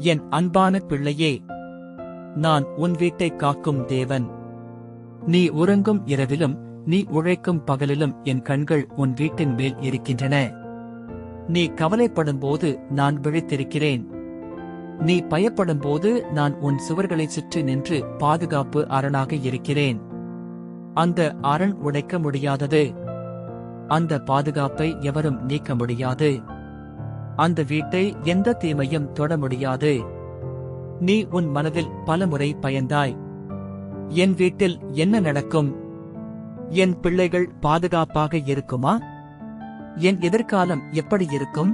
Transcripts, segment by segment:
என் அன்பான பிள்ளையே நான் உன் வீட்டைக் காக்கும் தேவன். நீ உறங்கும் இரவிலும் நீ உழைக்கும் பகலிலும் என் கண்கள் உன் வீட்டின் மேல் இருக்கின்றன. நீ கவலைப்படும்போது நான் விழித்திருக்கிறேன். நீ பயப்படும்போது நான் உன் சுவர்களைச் சுற்றி நின்று பாதுகாப்பு அரணாக இருக்கிறேன். அந்த அரண் உடைக்க முடியாதது. அந்த பாதுகாப்பை எவரும் நீக்க முடியாது. அந்த வீட்டை எந்த தீமையும் தொட முடியாது. நீ உன் மனதில் பலமுறை பயந்தாய். என் வீட்டில் என்ன நடக்கும்? என் பிள்ளைகள் பாதுகாப்பாக இருக்குமா? என் எதிர்காலம் எப்படி இருக்கும்?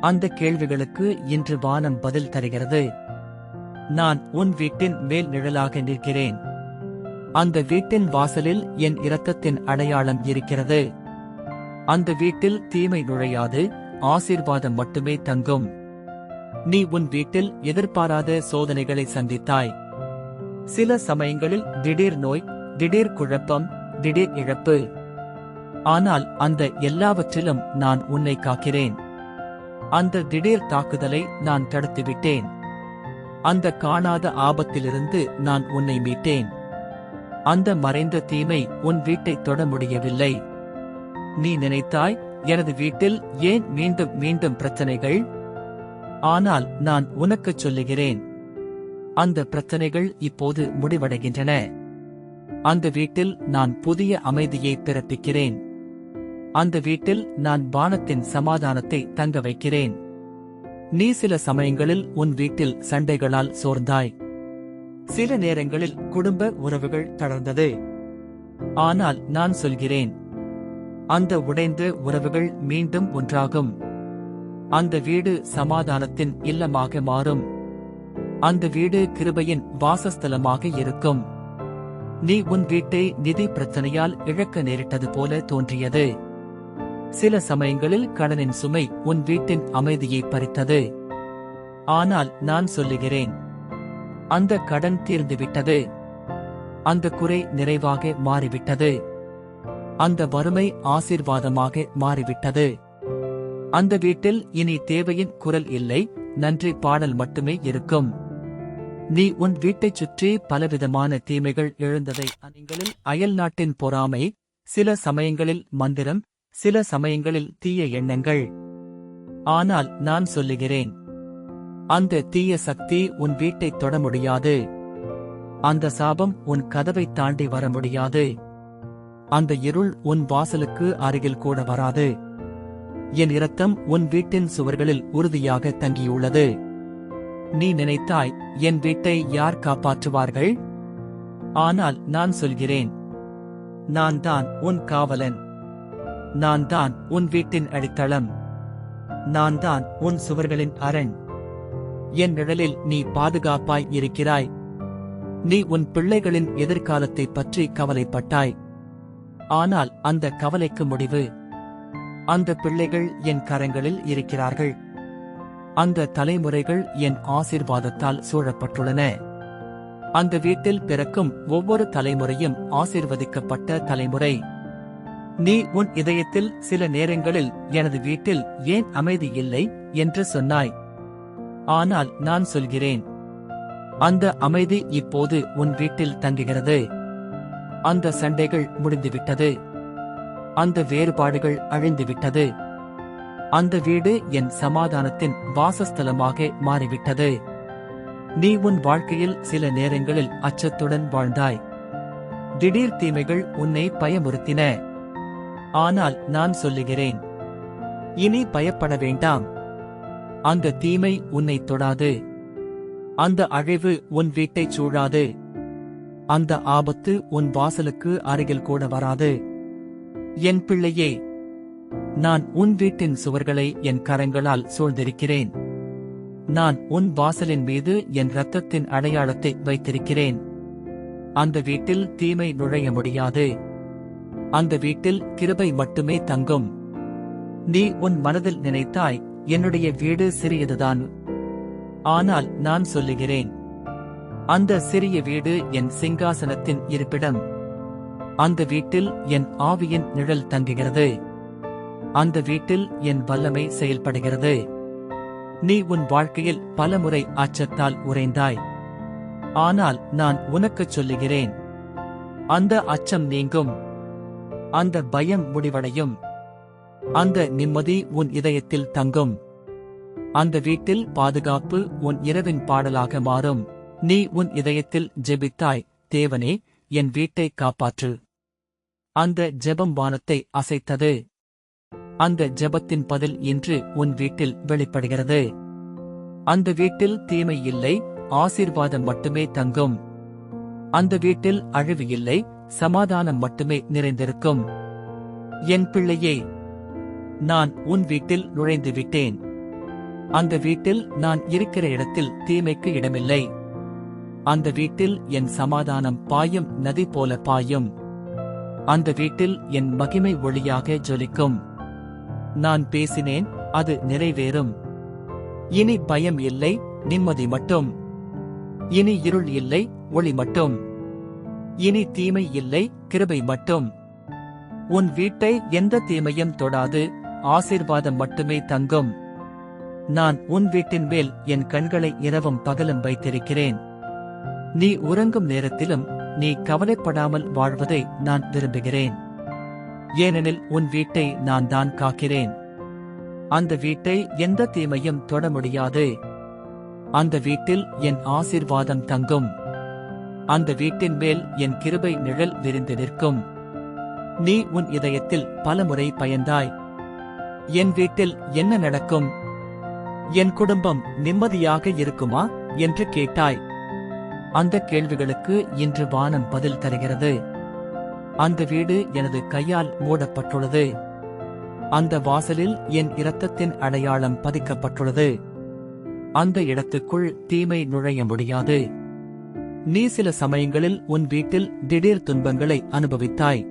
அந்த கேள்விகளுக்கு இன்று வானம் பதில் தருகிறது. நான் உன் வீட்டின் மேல் நிழலாக நிற்கிறேன். அந்த வீட்டின் வாசலில் என் இரக்கத்தின் அடையாளம் இருக்கிறது. அந்த வீட்டில் தீமை நுழையாது. ஆசீர்வாதம் மட்டுமே தங்கும். நீ உன் வீட்டில் எதிர்பாராத சோதனைகளை சந்தித்தாய். சில சமயங்களில் திடீர் நோய் திடீர் குழப்பம் திடீர் இழப்பு. ஆனால் அந்த எல்லாவற்றிலும் நான் உன்னை காக்கிறேன். அந்த திடீர் தாக்குதலை நான் தடுத்துவிட்டேன். அந்த காணாத ஆபத்திலிருந்து நான் உன்னை மீட்டேன். அந்த மறைந்த தீமை உன் வீட்டை தொட முடியவில்லை. நீ நினைத்தாய் எனது வீட்டில் ஏன் மீண்டும் மீண்டும் பிரச்சனைகள்? ஆனால் நான் உனக்குச் சொல்லுகிறேன். அந்த பிரச்சனைகள் இப்போது முடிவடைகின்றன. அந்த வீட்டில் நான் புதிய அமைதியை பிறப்பிக்கிறேன். அந்த வீட்டில் நான் வானத்தின் சமாதானத்தை தங்க வைக்கிறேன். நீ சில சமயங்களில் உன் வீட்டில் சண்டைகளால் சோர்ந்தாய். சில நேரங்களில் குடும்ப உறவுகள் தளர்ந்தது. ஆனால் நான் சொல்கிறேன் அந்த உடைந்த உறவுகள் மீண்டும் ஒன்றாகும். அந்த வீடு சமாதானத்தின் இல்லமாக மாறும். அந்த வீடு கிருபையின் வாசஸ்தலமாக இருக்கும். நீ உன் வீட்டை நிதி பிரச்சனையால் இழக்க நேரிட்டது போல தோன்றியது. சில சமயங்களில் கடனின் சுமை உன் வீட்டின் அமைதியை பறித்தது. ஆனால் நான் சொல்லுகிறேன் அந்த கடன் தீர்ந்துவிட்டது. அந்த குறை நிறைவாக மாறிவிட்டது. அந்த வறுமை ஆசீர்வாதமாக மாறிவிட்டது. அந்த வீட்டில் இனி தேவையின் குரல் இல்லை நன்றி பாடல் மட்டுமே இருக்கும். நீ உன் வீட்டைச் சுற்றி பலவிதமான தீமைகள் எழுந்ததை அணிகளில் அயல் நாட்டின் பொறாமை சில சமயங்களில் மந்திரம் சில சமயங்களில் தீய எண்ணங்கள். ஆனால் நான் சொல்லுகிறேன் அந்த தீய சக்தி உன் வீட்டைத் தொட முடியாது. அந்த சாபம் உன் கதவை தாண்டி வர முடியாது. அந்த இருள் உன் வாசலுக்கு அருகில் கூட வராது. என் இரத்தம் உன் வீட்டின் சுவர்களில் உறுதியாக தங்கியுள்ளது. நீ நினைத்தாய் என் வீட்டை யார் காப்பாற்றுவார்கள்? ஆனால் நான் சொல்கிறேன் நான் தான் உன் காவலன். நான் தான் உன் வீட்டின் அடித்தளம். நான் தான் உன் சுவர்களின் அரண். என் நிழலில் நீ பாதுகாப்பாய் இருக்கிறாய். நீ உன் பிள்ளைகளின் எதிர்காலத்தை பற்றி கவலைப்பட்டாய். ஆனால் அந்த கவலைக்கு முடிவு. அந்த பிள்ளைகள் என் கரங்களில் இருக்கிறார்கள். அந்த தலைமுறைகள் என் ஆசிர்வாதத்தால் சூழப்பட்டுள்ளன. அந்த வீட்டில் பிறக்கும் ஒவ்வொரு தலைமுறையும் ஆசிர்வதிக்கப்பட்ட தலைமுறை. நீ உன் இதயத்தில் சில நேரங்களில் எனது வீட்டில் ஏன் அமைதி இல்லை என்று சொன்னாய். ஆனால் நான் சொல்கிறேன். அந்த அமைதி இப்போது உன் வீட்டில் தங்குகிறது. அந்த சண்டைகள் முடிந்துவிட்டது. அந்த வேறுபாடுகள் அழிந்துவிட்டது. அந்த வீடு என் சமாதானத்தின் வாசஸ்தலமாக மாறிவிட்டது. நீ உன் வாழ்க்கையில் சில நேரங்களில் அச்சத்துடன் வாழ்ந்தாய். திடீர் தீமைகள் உன்னை பயமுறுத்தின. ஆனால் நான் சொல்லுகிறேன். இனி பயப்பட வேண்டாம். அந்த தீமை உன்னை தொடாது. அந்த அழிவு உன் வீட்டைச் சூழாது. அந்த ஆபத்து உன் வாசலுக்கு அருகில் கூட வராது. என் பிள்ளையே நான் உன் வீட்டின் சுவர்களை என் கரங்களால் சூழ்ந்திருக்கிறேன். நான் உன் வாசலின் மீது என் இரத்தத்தின் அடையாளத்தை வைத்திருக்கிறேன். அந்த வீட்டில் தீமை நுழைய முடியாது. அந்த வீட்டில் கிருபை மட்டுமே தங்கும். நீ உன் மனதில் நினைத்தாய் என்னுடைய வீடு சிறியதுதான். ஆனால் நான் சொல்லுகிறேன் அந்த சிறிய வீடு என் சிங்காசனத்தின் இருப்பிடம். அந்த வீட்டில் என் ஆவியின் நிழல் தங்குகிறது. அந்த வீட்டில் என் வல்லமை செயல்படுகிறது. நீ உன் வாழ்க்கையில் பலமுறை அச்சத்தால் உறைந்தாய். ஆனால் நான் உனக்குச் சொல்லுகிறேன் அந்த அச்சம் நீங்கும். அந்த பயம் முடிவடையும். அந்த நிம்மதி உன் இதயத்தில் தங்கும். அந்த வீட்டில் பாதுகாப்பு உன் இரவின் பாடலாக மாறும். நீ உன் இதயத்தில் ஜெபித்தாய் தேவனே என் வீட்டை காப்பாற்று. அந்த ஜெபம் வானத்தை அசைத்தது. அந்த ஜெபத்தின் பதில் இன்று உன் வீட்டில் வெளிப்படுகிறது. அந்த வீட்டில் தீமை இல்லை ஆசீர்வாதம் மட்டுமே தங்கும். அந்த வீட்டில் அழிவு இல்லை சமாதானம் மட்டுமே நிறைந்திருக்கும். என் பிள்ளையே நான் உன் வீட்டில் நுழைந்து விட்டேன் அந்த வீட்டில் நான் இருக்கிற இடத்தில் தீமைக்கு இடமில்லை. அந்த வீட்டில் என் சமாதானம் பாயும் நதி போல பாயும். அந்த வீட்டில் என் மகிமை ஒளியாக ஜொலிக்கும். நான் பேசினேன் அது நிறைவேறும். இனி பயம் இல்லை நிம்மதி மட்டும். இனி இருள் இல்லை ஒளி மட்டும். இனி தீமை இல்லை கிருபை மட்டும். உன் வீட்டை எந்த தீமையும் தொடாது ஆசீர்வாதம் மட்டுமே தங்கும். நான் உன் வீட்டின் மேல் என் கண்களை இரவும் பகலும் வைத்திருக்கிறேன். நீ உறங்கும் நேரத்திலும் நீ கவலைப்படாமல் வாழ்வதை நான் விரும்புகிறேன். ஏனெனில் உன் வீட்டை நான் தான் காக்கிறேன். அந்த வீட்டை எந்த தீமையும் தொட முடியாது. அந்த வீட்டில் என் ஆசீர்வாதம் தங்கும். அந்த வீட்டின் மேல் என் கிருபை நிழல் விரிந்து நிற்கும். நீ உன் இதயத்தில் பலமுறை பயந்தாய். என் வீட்டில் என்ன நடக்கும்? என் குடும்பம் நிம்மதியாக இருக்குமா? என்று கேட்டாய். அந்த கேள்விகளுக்கு இன்று வானம் பதில் தருகிறது. அந்த வீடு எனது கையால் மூடப்பட்டுள்ளது. அந்த வாசலில் என் இரத்தத்தின் அடையாளம் பதிக்கப்பட்டுள்ளது. அந்த இடத்துக்குள் தீமை நுழைய முடியாது. நீ சில சமயங்களில் உன் வீட்டில் திடீர் துன்பங்களை அனுபவித்தாய்.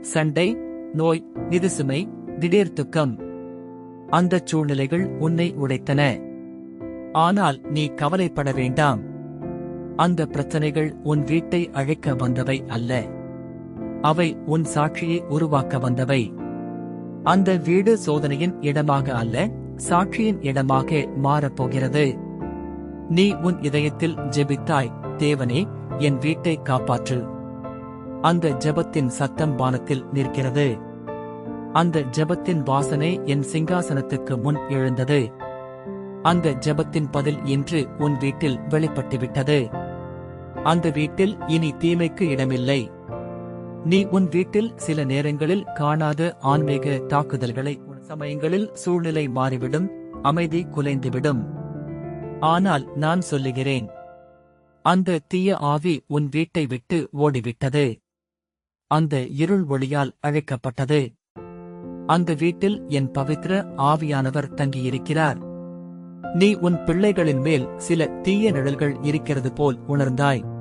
சண்டை நோய் நிதிசுமை திடீர் துக்கம். அந்த சூழ்நிலைகள் உன்னை உடைத்தன. ஆனால் நீ கவலைப்பட வேண்டாம். அந்த பிரச்சனைகள் உன் வீட்டை அழைக்க வந்தவை அல்ல. அவை உன் சாட்சியை உருவாக்க வந்தவை. அந்த வீடு சோதனையின் இடமாக அல்ல சாட்சியின் இடமாக மாறப்போகிறது நீ உன் இதயத்தில் ஜெபித்தாய் தேவனே என் வீட்டை காப்பாற்று. அந்த ஜெபத்தின் சத்தம் வானத்தில் நிற்கிறது. அந்த ஜெபத்தின் வாசனை என் சிங்காசனத்துக்கு முன் எழுந்தது. அந்த ஜெபத்தின் பதில் இன்று உன் வீட்டில் வெளிப்பட்டுவிட்டது. அந்த வீட்டில் இனி தீமைக்கு இடமில்லை. நீ உன் வீட்டில் சில நேரங்களில் காணாத ஆன்மீக தாக்குதல்களை சமயங்களில் சூழ்நிலை மாறிவிடும் அமைதி குலைந்துவிடும். ஆனால் நான் சொல்லுகிறேன் அந்த தீய ஆவி உன் வீட்டை விட்டு ஓடிவிட்டது. அந்த இருள் ஒளியால் அழைக்கப்பட்டது. அந்த வீட்டில் என் பவித்ர ஆவியானவர் தங்கியிருக்கிறார். நீ உன் பிள்ளைகளின் மேல் சில தீய நிழல்கள் இருக்கிறது போல் உணர்ந்தாய்.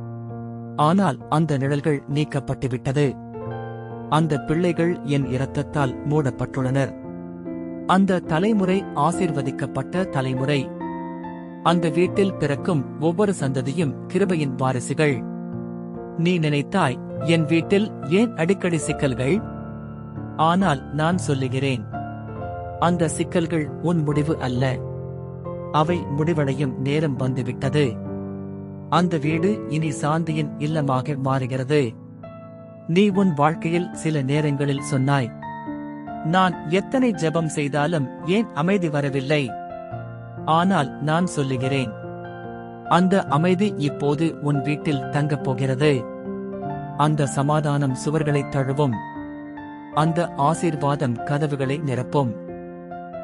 ஆனால் அந்த நிழல்கள் நீக்கப்பட்டுவிட்டது. அந்த பிள்ளைகள் என் இரத்தத்தால் மூடப்பட்டுள்ளனர். அந்த தலைமுறை ஆசிர்வதிக்கப்பட்ட தலைமுறை. அந்த வீட்டில் பிறக்கும் ஒவ்வொரு சந்ததியும் கிருபையின் வாரிசுகள். நீ நினைத்தாய் என் வீட்டில் ஏன் அடிக்கடி சிக்கல்கள்? ஆனால் நான் சொல்லுகிறேன். அந்த சிக்கல்கள் உன் முடிவு அல்ல. அவை முடிவடையும் நேரம் வந்துவிட்டது. அந்த வீடு இனி சாந்தியின் இல்லமாக மாறுகிறது. நீ உன் வாழ்க்கையில் சில நேரங்களில் சொன்னாய் நான் எத்தனை ஜெபம் செய்தாலும் ஏன் அமைதி வரவில்லை? ஆனால் நான் சொல்லுகிறேன் அந்த அமைதி இப்போது உன் வீட்டில் தங்கப் போகிறது. அந்த சமாதானம் சுவர்களை தழுவும். அந்த ஆசீர்வாதம் கதவுகளை நிரப்பும்.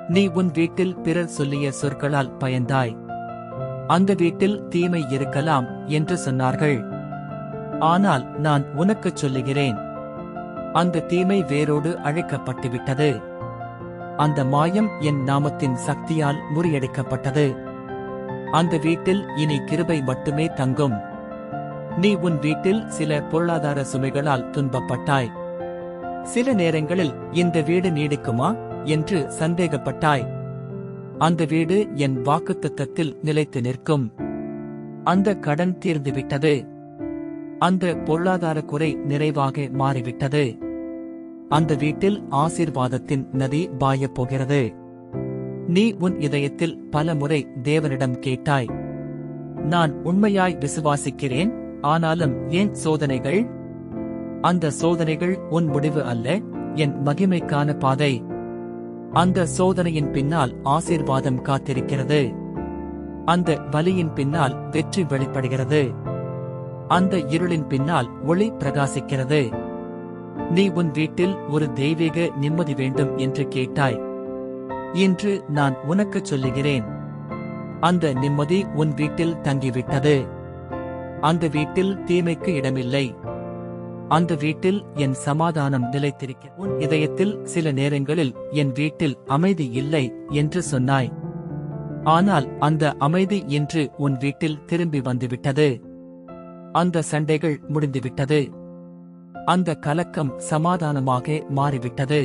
நீ உன் வீட்டில் பிறர் சொல்லிய சொற்களால் பயந்தாய். அந்த வீட்டில் தீமை இருக்கலாம் என்று சொன்னார்கள். ஆனால் நான் உனக்குச் சொல்லுகிறேன். அந்த தீமை வேரோடு அழைக்கப்பட்டுவிட்டது. அந்த மாயம் என் நாமத்தின் சக்தியால் முறியடிக்கப்பட்டது. அந்த வீட்டில் இனி கிருபை மட்டுமே தங்கும். நீ உன் வீட்டில் சில பொருளாதார சுமைகளால் துன்பப்பட்டாய். சில நேரங்களில் இந்த வீடு நீடிக்குமா? என்று சந்தேகப்பட்டாய். அந்த வீடு என் வாக்குத்தத்தத்தில் நிலைத்து நிற்கும். அந்த கடன் தீர்ந்துவிட்டது. அந்த பொருளாதார குறை நிறைவாக மாறிவிட்டது. அந்த வீட்டில் ஆசீர்வாதத்தின் நதி பாயப் போகிறது. நீ உன் இதயத்தில் பல முறை தேவனிடம் கேட்டாய். நான் உண்மையாய் விசுவாசிக்கிறேன் ஆனாலும் ஏன் சோதனைகள்? அந்த சோதனைகள் உன் முடிவு அல்ல என் மகிமைக்கான பாதை. அந்த சோதனையின் பின்னால் ஆசீர்வாதம் காத்திருக்கிறது. அந்த வலியின் பின்னால் வெற்றி வெளிப்படுகிறது. அந்த இருளின் பின்னால் ஒளி பிரகாசிக்கிறது. நீ உன் வீட்டில் ஒரு தெய்வீக நிம்மதி வேண்டும் என்று கேட்டாய். இன்று நான் உனக்குச் சொல்லுகிறேன். அந்த நிம்மதி உன் வீட்டில் தங்கிவிட்டது. அந்த வீட்டில் தீமைக்கு இடமில்லை. அந்த வீட்டில் என் சமாதானம் நிலைத்திருக்க உன் இதயத்தில் சில நேரங்களில் என் வீட்டில் அமைதி இல்லை என்று சொன்னாய். ஆனால் அந்த அமைதி இன்று உன் வீட்டில் திரும்பி வந்துவிட்டது. அந்த சண்டைகள் முடிந்துவிட்டது. அந்த கலக்கம் சமாதானமாக மாறிவிட்டது.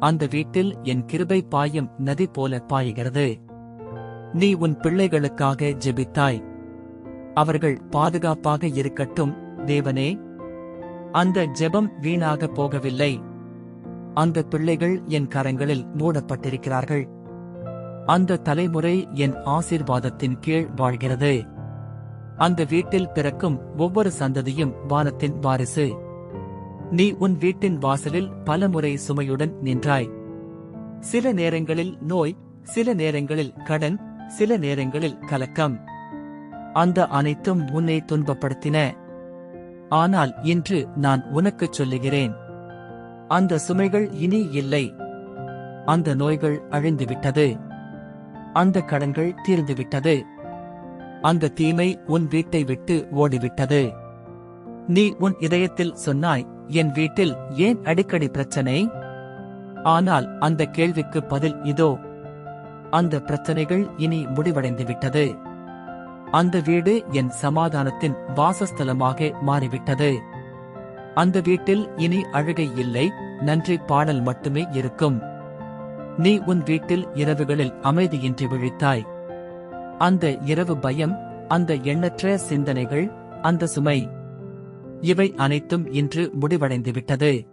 அந்த வீட்டில் என் கிருபை பாயும் நதி போல பாய்கிறது. நீ உன் பிள்ளைகளுக்காக ஜெபித்தாய். அவர்கள் பாதுகாப்பாக இருக்கட்டும் தேவனே. அந்த ஜெபம் வீணாக போகவில்லை. அந்த பிள்ளைகள் என் கரங்களில் மூடப்பட்டிருக்கிறார்கள். அந்த தலைமுறை என் ஆசீர்வாதத்தின் கீழ் வாழ்கிறது. அந்த வீட்டில் பிறக்கும் ஒவ்வொரு சந்ததியும் வானத்தின் வாரிசு. நீ உன் வீட்டின் வாசலில் பலமுறை சுமையுடன் நின்றாய். சில நேரங்களில் நோய் சில நேரங்களில் கடன் சில நேரங்களில் கலக்கம். அந்த அனைத்தும் உன்னை துன்பப்படுத்தின. ஆனால் இன்று நான் உனக்குச் சொல்லுகிறேன். அந்த சுமைகள் இனி இல்லை. அந்த நோய்கள் அழிந்துவிட்டது. அந்த கடன்கள் தீர்ந்துவிட்டது. அந்த தீமை உன் வீட்டை விட்டு ஓடிவிட்டது. நீ உன் இதயத்தில் சொன்னாய் என் வீட்டில் ஏன் அடிக்கடி பிரச்சனை? ஆனால் அந்த கேள்விக்கு பதில் இதோ. அந்த பிரச்சனைகள் இனி முடிவடைந்துவிட்டது. அந்த வீடு என் சமாதானத்தின் வாசஸ்தலமாக மாறிவிட்டது. அந்த வீட்டில் இனி அழுகை இல்லை நன்றி பாடல் மட்டுமே இருக்கும். நீ உன் வீட்டில் இரவுகளில் அமைதியின்றி விழித்தாய். அந்த இரவு பயம் அந்த எண்ணற்ற சிந்தனைகள் அந்த சுமை. இவை அனைத்தும் இன்று முடிவடைந்துவிட்டது.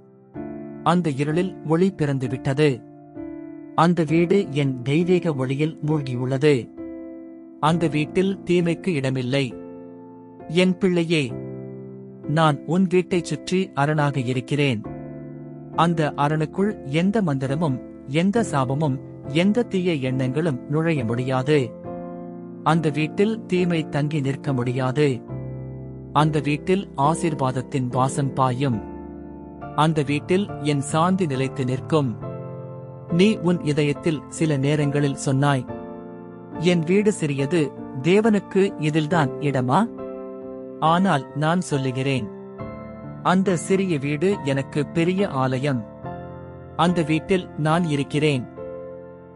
அந்த இருளில் ஒளி பிறந்துவிட்டது. அந்த வீடு என் தெய்வீக ஒளியில் மூழ்கியுள்ளது. அந்த வீட்டில் தீமைக்கு இடமில்லை. என் பிள்ளையே நான் உன் வீட்டைச் சுற்றி அரணாக இருக்கிறேன். அந்த அரணுக்குள் எந்த மந்திரமும் எந்த சாபமும் எந்த தீய எண்ணங்களும் நுழைய முடியாது. அந்த வீட்டில் தீமை தங்கி நிற்க முடியாது. அந்த வீட்டில் ஆசீர்வாதத்தின் வாசம் பாயும். அந்த வீட்டில் என் சாந்தி நிலைத்து நிற்கும். நீ உன் இதயத்தில் சில நேரங்களில் சொன்னாய் என் வீடு சிறியது தேவனுக்கு இதில்தான் இடமா? ஆனால் நான் சொல்லுகிறேன் அந்த சிறிய வீடு எனக்கு பெரிய ஆலயம். அந்த வீட்டில் நான் இருக்கிறேன்.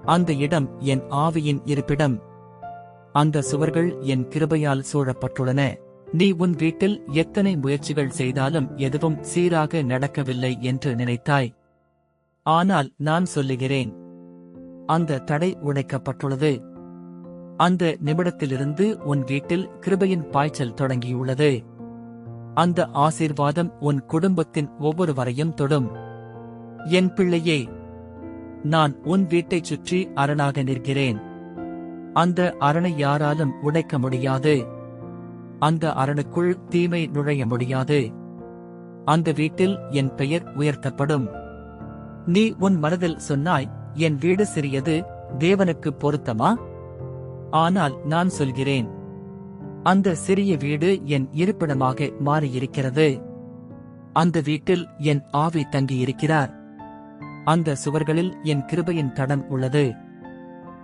அந்த இடம் என் ஆவியின் இருப்பிடம். அந்த சுவர்கள் என் கிருபையால் சூழப்பட்டுள்ளன. நீ உன் வீட்டில் எத்தனை முயற்சிகள் செய்தாலும் எதுவும் சீராக நடக்கவில்லை என்று நினைத்தாய். ஆனால் நான் சொல்லுகிறேன் அந்த தடை உடைக்கப்பட்டுள்ளது. அந்த நிமிடத்திலிருந்து உன் வீட்டில் கிருபையின் பாய்ச்சல் தொடங்கியுள்ளது. அந்த ஆசீர்வாதம் உன் குடும்பத்தின் ஒவ்வொருவரையும் தொடும். என் பிள்ளையே நான் உன் வீட்டைச் சுற்றி அரணாக நிற்கிறேன். அந்த அரணை யாராலும் உடைக்க முடியாது. அந்த அரணுக்குள் தீமை நுழைய முடியாது. அந்த வீட்டில் என் பெயர் உயர்த்தப்படும். நீ உன் மனதில் சொன்னாய் என் வீடு சிறியது தேவனுக்கு பொருத்தமா? ஆனால் நான் சொல்கிறேன். அந்த சிறிய வீடு என் இருப்பிடமாக மாறியிருக்கிறது. அந்த வீட்டில் என் ஆவி தங்கியிருக்கிறார். அந்த சுவர்களில் என் கிருபையின் தடம் உள்ளது.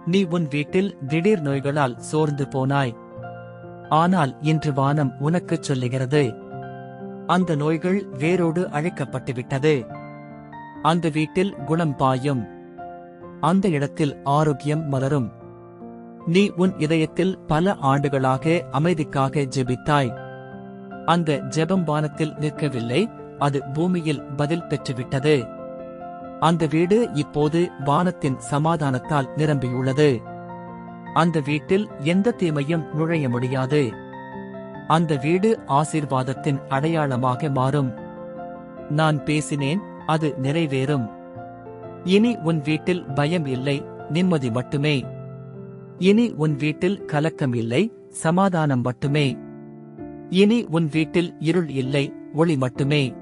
நீ உன் வீட்டில் திடீர் நோய்களால் சோர்ந்து போனாய். ஆனால் இன்று வானம் உனக்குச் சொல்லுகிறது. அந்த நோய்கள் வேரோடு அழைக்கப்பட்டுவிட்டது. அந்த வீட்டில் குணம் பாயும். அந்த இடத்தில் ஆரோக்கியம் மலரும். நீ உன் இதயத்தில் பல ஆண்டுகளாக அமைதிக்காக ஜெபித்தாய். அந்த ஜெபம் வானத்தில் நிற்கவில்லை அது பூமியில் பதில் பெற்றுவிட்டது. அந்த வீடு இப்போது வானத்தின் சமாதானத்தால் நிரம்பியுள்ளது. அந்த வீட்டில் எந்த தீமையும் நுழைய முடியாது. அந்த வீடு ஆசீர்வாதத்தின் அடையாளமாக மாறும். நான் பேசினேன் அது நிறைவேறும். இனி உன் வீட்டில் பயம் இல்லை நிம்மதி மட்டுமே. இனி உன் வீட்டில் கலக்கம் இல்லை சமாதானம் மட்டுமே. இனி உன் வீட்டில் இருள் இல்லை ஒளி மட்டுமே.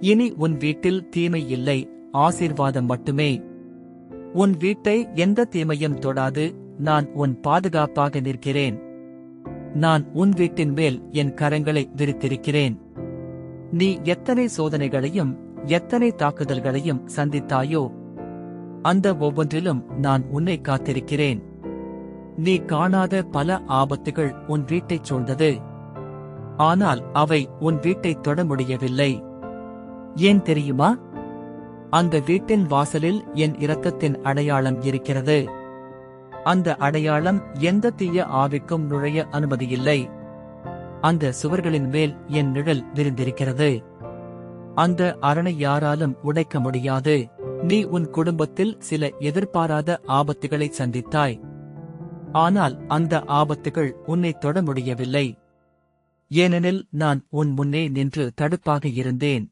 இனி உன் வீட்டில் தீமை இல்லை ஆசீர்வாதம் மட்டுமே. உன் வீட்டை எந்த தீமையும் தொடாது நான் உன் பாதுகாப்பாக நிற்கிறேன். நான் உன் வீட்டின் மேல் என் கரங்களை விரித்திருக்கிறேன். நீ எத்தனை சோதனைகளையும் எத்தனை தாக்குதல்களையும் சந்தித்தாயோ அந்த ஒவ்வொன்றிலும் நான் உன்னை காத்திருக்கிறேன். நீ காணாத பல ஆபத்துகள் உன் வீட்டைச் சூழ்ந்தது. ஆனால் அவை உன் வீட்டைத் தொட முடியவில்லை ஏன் தெரியுமா? அந்த வீட்டின் வாசலில் என் இரத்தத்தின் அடையாளம் இருக்கிறது. அந்த அடையாளம் எந்த தீய ஆவிக்கும் நுழைய அனுமதியில்லை. அந்த சுவர்களின் மேல் என் நிழல் விரிந்திருக்கிறது. அந்த அரணை யாராலும் உடைக்க முடியாது. நீ உன் குடும்பத்தில் சில எதிர்பாராத ஆபத்துகளை சந்தித்தாய். ஆனால் அந்த ஆபத்துகள் உன்னை தொட முடியவில்லை. ஏனெனில் நான் உன் முன்னே நின்று தடுப்பாக இருந்தேன்.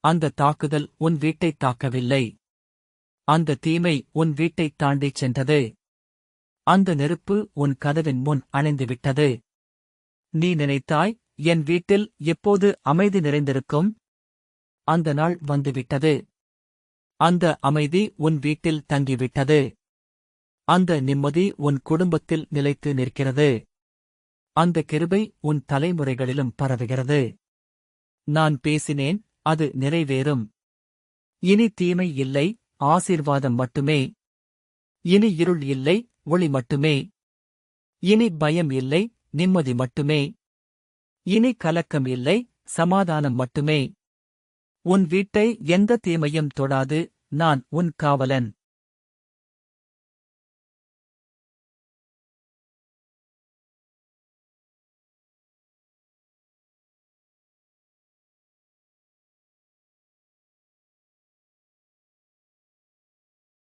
அந்த தாக்குதல் உன் வீட்டைத் தாக்கவில்லை. அந்த தீமை உன் வீட்டைத் தாண்டிச் சென்றது. அந்த நெருப்பு உன் கதவின் முன் அணைந்துவிட்டது நீ நினைத்தாய் என் வீட்டில் எப்போது அமைதி நிறைந்திருக்கும்? அந்த நாள் வந்துவிட்டது அந்த அமைதி உன் வீட்டில் தங்கிவிட்டது. அந்த நிம்மதி உன் குடும்பத்தில் நிலைத்து நிற்கிறது. அந்த கிருபை உன் தலைமுறைகளிலும் பரவுகிறது. நான் பேசினேன் அது நிறைவேறும். இனி தீமை இல்லை ஆசீர்வாதம் மட்டுமே. இனி இருள் இல்லை ஒளி மட்டுமே. இனி பயம் இல்லை நிம்மதி மட்டுமே. இனி கலக்கம் இல்லை சமாதானம் மட்டுமே. உன் வீட்டை எந்த தீமையும் தொடாது நான் உன் காவலன்.